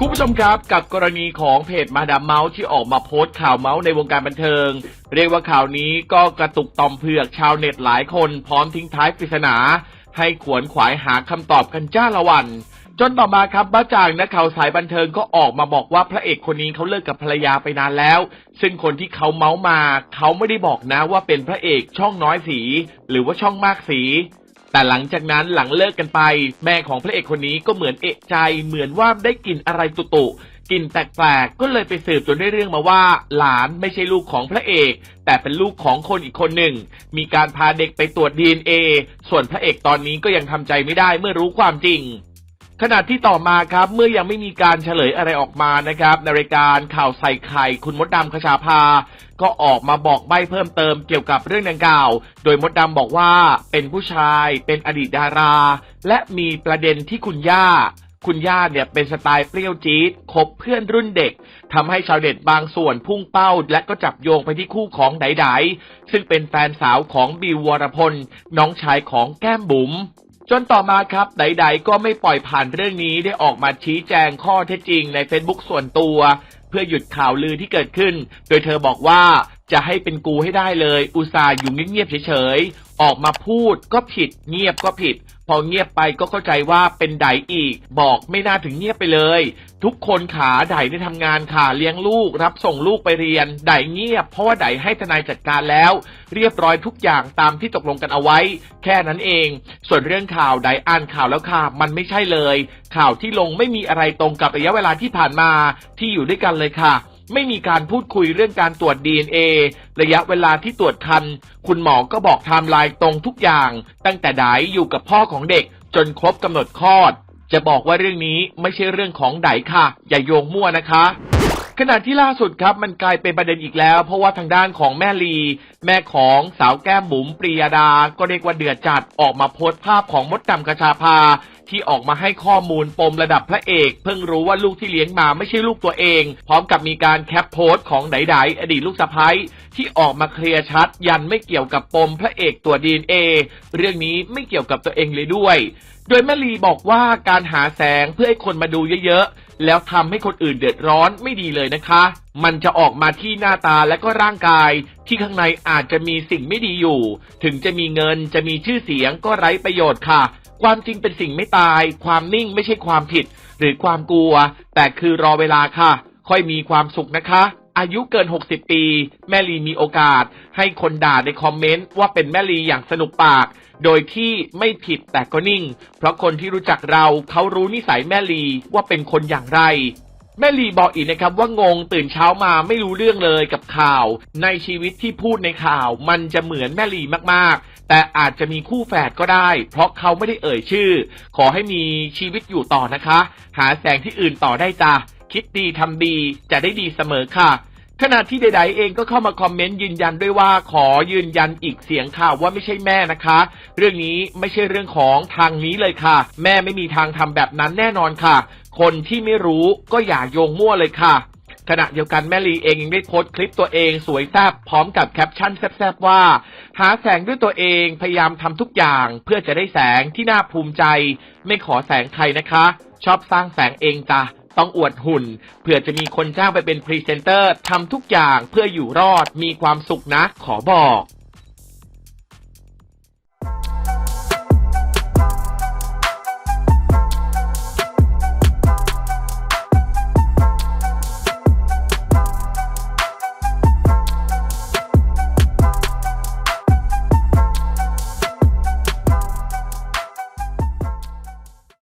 คุณผู้ชมครับกับกรณีของเพจมาดามเมาส์ที่ออกมาโพสต์ข่าวเมาส์ในวงการบันเทิง เรียกว่าข่าวนี้ก็กระตุกตอมเผือกชาวเน็ตหลายคนพร้อมทิ้งท้ายปริศนา ให้ขวนขวายหาคำตอบกันจ้าละวัน จนต่อมาครับบ้าจางนักข่าวสายบันเทิงก็ออกมาบอกว่าพระเอกคนนี้เขาเลิกกับภรรยาไปนานแล้ว ซึ่งคนที่เขาเมาส์มา เขาไม่ได้บอกนะว่าเป็นพระเอกช่องน้อยสี หรือว่าช่องมากสี แต่หลังจากนั้นหลังเลิกกันไป แม่ของพระเอกคนนี้ก็เหมือนเอะใจ เหมือนว่าได้กลิ่นอะไรตุตุกลิ่นแปลกๆก็เลยไปสืบจนได้เรื่องมาว่า หลานไม่ใช่ลูกของพระเอก แต่เป็นลูกของคนอีกคนหนึ่ง มีการพาเด็กไปตรวจ DNA ส่วนพระเอกตอนนี้ก็ยังทำใจไม่ได้เมื่อรู้ความจริง ขณะที่ต่อมาครับเมื่อยังไม่มีการเฉลยอะไรออกมานะครับ ในรายการข่าวใส่ไข่คุณมดดำคชาภา ก็ออกมาบอกใบเพิ่มเติมเกี่ยวกับเรื่องดังกล่าว โดยมดดำบอกว่าเป็นผู้ชายเป็นอดีตดารา และมีประเด็นที่คุณย่า คุณย่าเนี่ยเป็นสไตล์เปรี้ยวจี๊ดคบเพื่อนรุ่นเด็กทำให้ชาวเน็ตบางส่วนพุ่งเป้า และก็จับโยงไปที่คู่ของไดไดซึ่งเป็นแฟนสาวของบิววรพลน้องชายของแก้มบุ๋ม จนต่อมาครับใดๆก็ไม่ปล่อยผ่านเรื่องนี้ได้ออกมาชี้แจงข้อเท็จจริงใน Facebook ส่วนตัว เพื่อหยุดข่าวลือที่เกิดขึ้น โดยเธอบอกว่า จะให้เป็นกูให้ได้เลย อุตส่าห์อยู่เงียบๆเฉยๆ ออกมาพูดก็ผิด เงียบก็ผิด พอเงียบไปก็เข้าใจว่าเป็นไดอีก บอกไม่น่าถึงเงียบไปเลย ทุกคนขาไดได้ทำงานค่ะเลี้ยงลูก รับส่งลูกไปเรียน ไดเงียบ เพราะว่าไดให้ทนายจัดการแล้ว เรียบร้อยทุกอย่างตามที่ตกลงกันเอาไว้ แค่นั้นเอง ส่วนเรื่องข่าวไดอ่านข่าวแล้วค่ะ มันไม่ใช่เลย ข่าวที่ลงไม่มีอะไรตรงกับระยะเวลาที่ผ่านมาที่อยู่ด้วยกันเลยค่ะ ไม่มีการพูดคุยเรื่องการตรวจ DNA ระยะเวลาที่ตรวจคัน คุณหมอก็บอกไทม์ไลน์ตรงทุกอย่าง ตั้งแต่ไดอยู่กับพ่อของเด็ก จนครบกำหนดคลอด จะบอกว่าเรื่องนี้ไม่ใช่เรื่องของไดค่ะ อย่าโยงมั่วนะคะ ขณะที่ล่าสุดครับมันกลายเป็นประเด็นอีกแล้ว เพราะว่าทางด้านของแม่ลี แม่ของสาวแก้มบุ๋มปรียดา ก็เรียกว่าเดือดจัดออกมาโพสต์ภาพของมดดำกระชาภาที่ออกมาให้ข้อมูลปมระดับพระเอก เพิ่งรู้ว่าลูกที่เลี้ยงมาไม่ใช่ลูกตัวเอง พร้อมกับมีการแคปโพสต์ของไดๆอดีตลูกสะพ้ยที่ออกมาเคลียร์ชัด ยันไม่เกี่ยวกับปมพระเอกตัวดีเอเรื่องนี้ไม่เกี่ยวกับตัวเองเลยด้วย โดยแม่ลีบอกว่าการหาแสงเพื่อให้คนมาดูเยอะๆ แล้วทำให้คนอื่นเดือดร้อนไม่ดีเลยนะคะ มันจะออกมาที่หน้าตาและก็ร่างกาย ที่ข้างในอาจจะมีสิ่งไม่ดีอยู่ ถึงจะมีเงินจะมีชื่อเสียงก็ไร้ประโยชน์ค่ะ ความจริงเป็นสิ่งไม่ตาย ความนิ่งไม่ใช่ความผิด หรือความกลัว แต่คือรอเวลาค่ะ ค่อยมีความสุขนะคะ อายุเกิน 60 ปี แม่ลีมีโอกาส ให้คนด่าในคอมเมนต์ว่าเป็นแม่ลีอย่างสนุกปาก โดยที่ไม่ผิดแต่ก็นิ่ง เพราะคนที่รู้จักเราเขารู้นิสัยแม่ลีว่าเป็นคนอย่างไรแม่ลีบอกอีกนะครับว่างงตื่นเช้ามาไม่รู้เรื่องเลยกับข่าว ในชีวิตที่พูดในข่าว มันจะเหมือนแม่ลีมากๆ แต่อาจจะมีคู่แฝดก็ได้ เพราะเขาไม่ได้เอ่ยชื่อ ขอให้มีชีวิตอยู่ต่อนะคะ หาแสงที่อื่นต่อได้จ้ะคิดดีทำดีจะได้ดีเสมอค่ะ ขณะที่ใดๆเองก็เข้ามาคอมเมนต์ยืนยันด้วยว่าขอยืนยันอีกเสียงค่ะว่าไม่ใช่แม่นะคะ เรื่องนี้ไม่ใช่เรื่องของทางนี้เลยค่ะ แม่ไม่มีทางทำแบบนั้นแน่นอนค่ะ คนที่ไม่รู้ก็อย่าโยงมั่วเลยค่ะ ขณะเดียวกันแม่ลีเองยังได้โพสต์คลิปตัวเองสวยแซ่บพร้อมกับแคปชั่นแซ่บๆว่า หาแสงด้วยตัวเองพยายามทำทุกอย่าง เพื่อจะได้แสงที่น่าภูมิใจ ไม่ขอแสงใครนะคะ ชอบสร้างแสงเองจ้ะ ต้องอวดหุ่น เพื่อจะมีคนจ้างไปเป็นพรีเซนเตอร์ทำทุกอย่างเพื่ออยู่รอดมีความสุขนะ ขอบอก